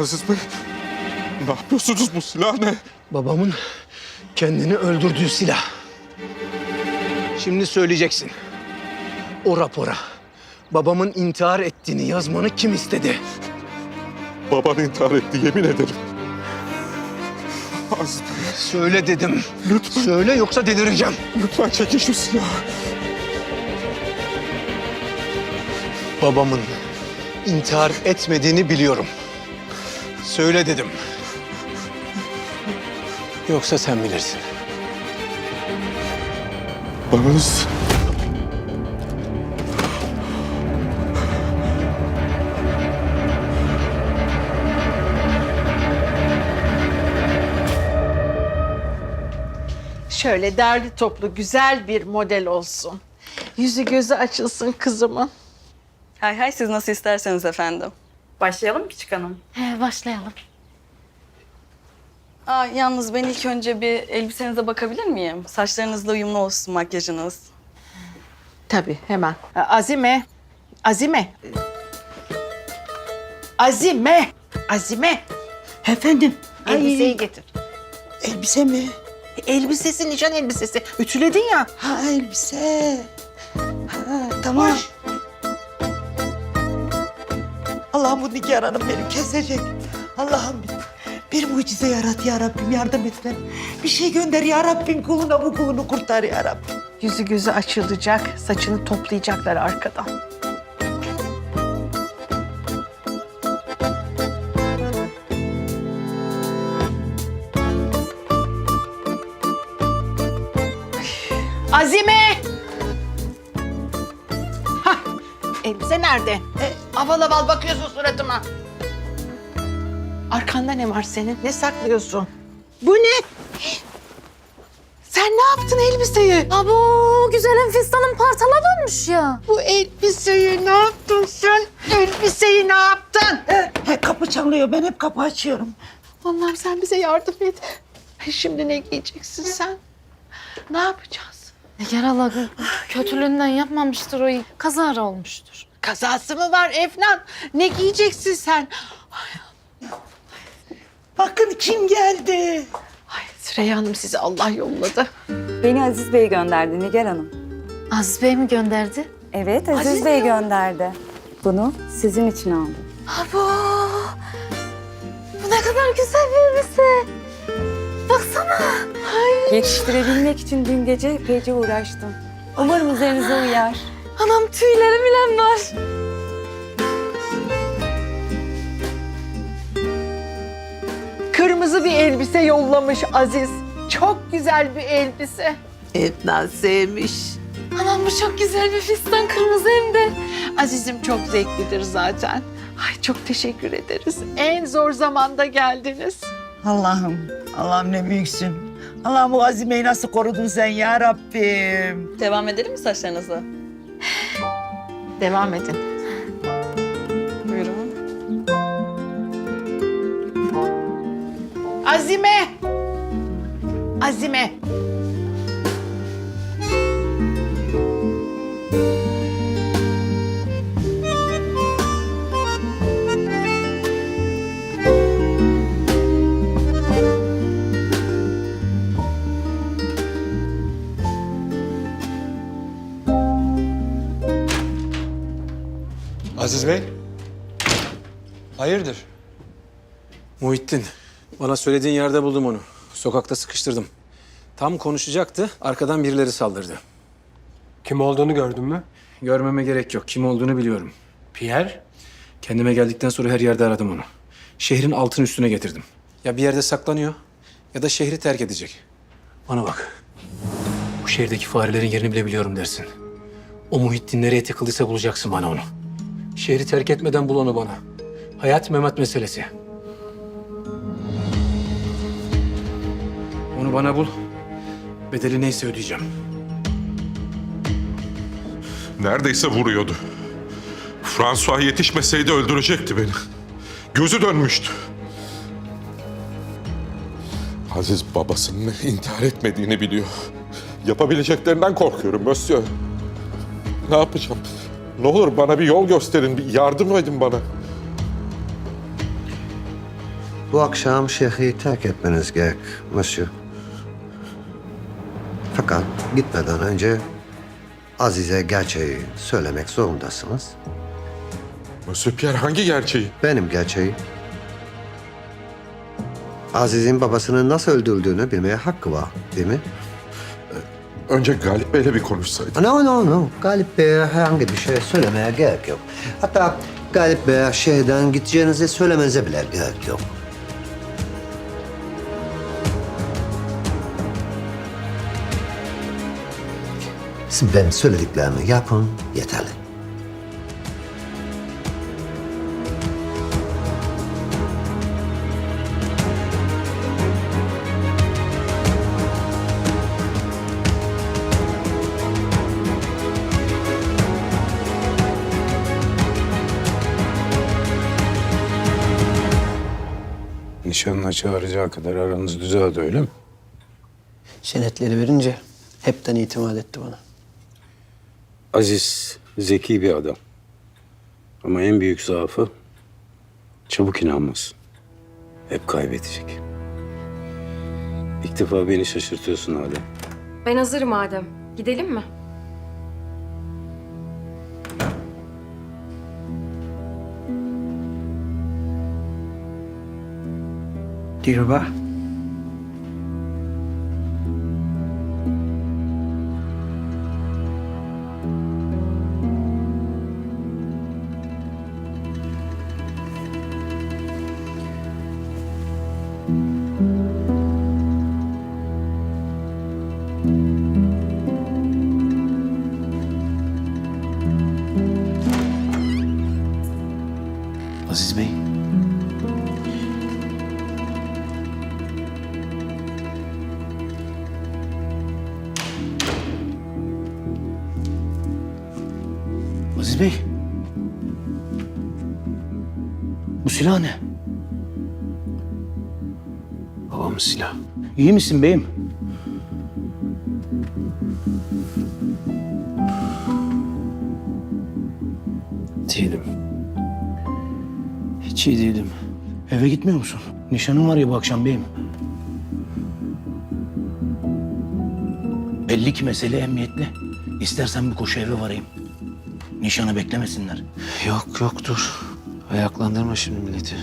Aziz Bey, ne yapıyorsunuz bu silah ne? Babamın kendini öldürdüğü silah. Şimdi söyleyeceksin. O rapora babamın intihar ettiğini yazmanı kim istedi? Baban intihar etti yemin ederim. Aziz Bey, Söyle dedim. lütfen, Söyle yoksa delireceğim. lütfen çekin şu silahı. Babamın intihar etmediğini biliyorum. Söyle dedim. Yoksa sen bilirsin. Babanız... Şöyle derli toplu güzel bir model olsun. Yüzü gözü açılsın kızımın. Hay hay siz nasıl isterseniz efendim. Başlayalım mı küçük hanım? He, başlayalım. Aa, yalnız ben ilk önce bir elbisenize bakabilir miyim? Saçlarınızla uyumlu olsun makyajınız. Tabii hemen. Azime. Azime. Azime. Azime. Efendim? Elbiseyi getir. Elbise mi? Elbisesi, nişan elbisesi. Ütüledin ya. Ha elbise. Ha, tamam. Allah'ım bu Nigar Hanım beni kesecek. Allah'ım bir mucize yarat ya Rabbim yardım et ben. Bir şey gönder ya Rabbim kuluna bu kulunu kurtar ya Rabbim. Yüzü gözü açılacak. Saçını toplayacaklar arkadan. Azime! Hah, elbise nerede? Aval aval bakıyorsun suratıma. Arkanda ne var senin? Ne saklıyorsun? Bu ne? Sen ne yaptın elbiseyi? Abo güzelim fistanın partala dönmüş ya. Bu elbiseyi ne yaptın sen? Elbiseyi ne yaptın? He, he, kapı çalıyor ben hep kapı açıyorum. Allah'ım sen bize yardım et. Şimdi ne giyeceksin sen? Ne yapacağız? Allah kötülüğünden yapmamıştır o. Kazara olmuştur. Kazası mı var Efnan? Ne giyeceksin sen? Bakın kim geldi. Ay Süreyya Hanım sizi Allah yolladı. Beni Aziz Bey gönderdi Nigar Hanım. Aziz Bey mi gönderdi? Evet Aziz, Bey gönderdi. Bunu sizin için aldım. Abo bu ne kadar güzel bir elbise. Baksana. Yetiştirebilmek için dün gece epeyce uğraştım. Umarım üzerinize uyar. Anam tüylerim bile var. Kırmızı bir elbise yollamış Aziz. Çok güzel bir elbise. Etna sevmiş. Anam bu çok güzel bir fistan kırmızı hem de. Aziz'im çok zevklidir zaten. Ay çok teşekkür ederiz. En zor zamanda geldiniz. Allah'ım, Allah'ım ne büyüksün. Allah'ım bu azimeyi nasıl korudun sen ya Rabbim. Devam edelim mi saçlarınızla? Devam edin. Buyurun. Azime! Azime! Aziz Bey. Hayırdır? Muhittin, bana söylediğin yerde buldum onu. Sokakta sıkıştırdım. Tam konuşacaktı, arkadan birileri saldırdı. Kim olduğunu gördün mü? Görmeme gerek yok, kim olduğunu biliyorum. Pierre. Kendime geldikten sonra her yerde aradım onu. Şehrin altın üstüne getirdim. Ya bir yerde saklanıyor ya da şehri terk edecek. Bana bak. Bu şehirdeki farelerin yerini bile biliyorum dersin. O Muhittin nereye tıkıldıysa bulacaksın bana onu. Şehri terk etmeden bul onu bana. Hayat memat meselesi. Onu bana bul. Bedeli neyse ödeyeceğim. Neredeyse vuruyordu. François yetişmeseydi öldürecekti beni. Gözü dönmüştü. Aziz babasının intihar etmediğini biliyor. Yapabileceklerinden korkuyorum Mösyö. Ne yapacağım? Ne olur bana bir yol gösterin, bir yardım edin bana. bu akşam şehri terk etmeniz gerek, monsieur. Fakat gitmeden önce Azize gerçeği söylemek zorundasınız. Monsieur Pierre hangi gerçeği? Benim gerçeği. Aziz'in babasının nasıl öldürüldüğünü bilmeye hakkı var, değil mi? Önce Galip Bey'le bir konuşsaydık. No, no, no. Galip Bey'e herhangi bir şey söylemeye gerek yok. Hatta Galip Bey'e şehirden gideceğinizi söylemenize bile gerek yok. Siz benim söylediklerimi yapın, yeterli. Nişanına çağıracağı kadar aranız düzeldi öyle mi? Senetleri verince hepten itimat etti bana. Aziz zeki bir adam. Ama en büyük zaafı çabuk inanmaz. Hep kaybedecek. İlk defa beni şaşırtıyorsun Adem. Ben hazırım Adem. Gidelim mi? Dilruba. Aziz Aziz Bey. Bu silah ne? Babamın silahı. İyi misin beyim? Değilim. Hiç iyi değilim. Eve gitmiyor musun? Nişanın var ya bu akşam beyim. Belli ki mesele emniyetli. İstersen bir koşu eve varayım. Nişanı beklemesinler. Yok yok dur. Ayaklandırma şimdi milleti.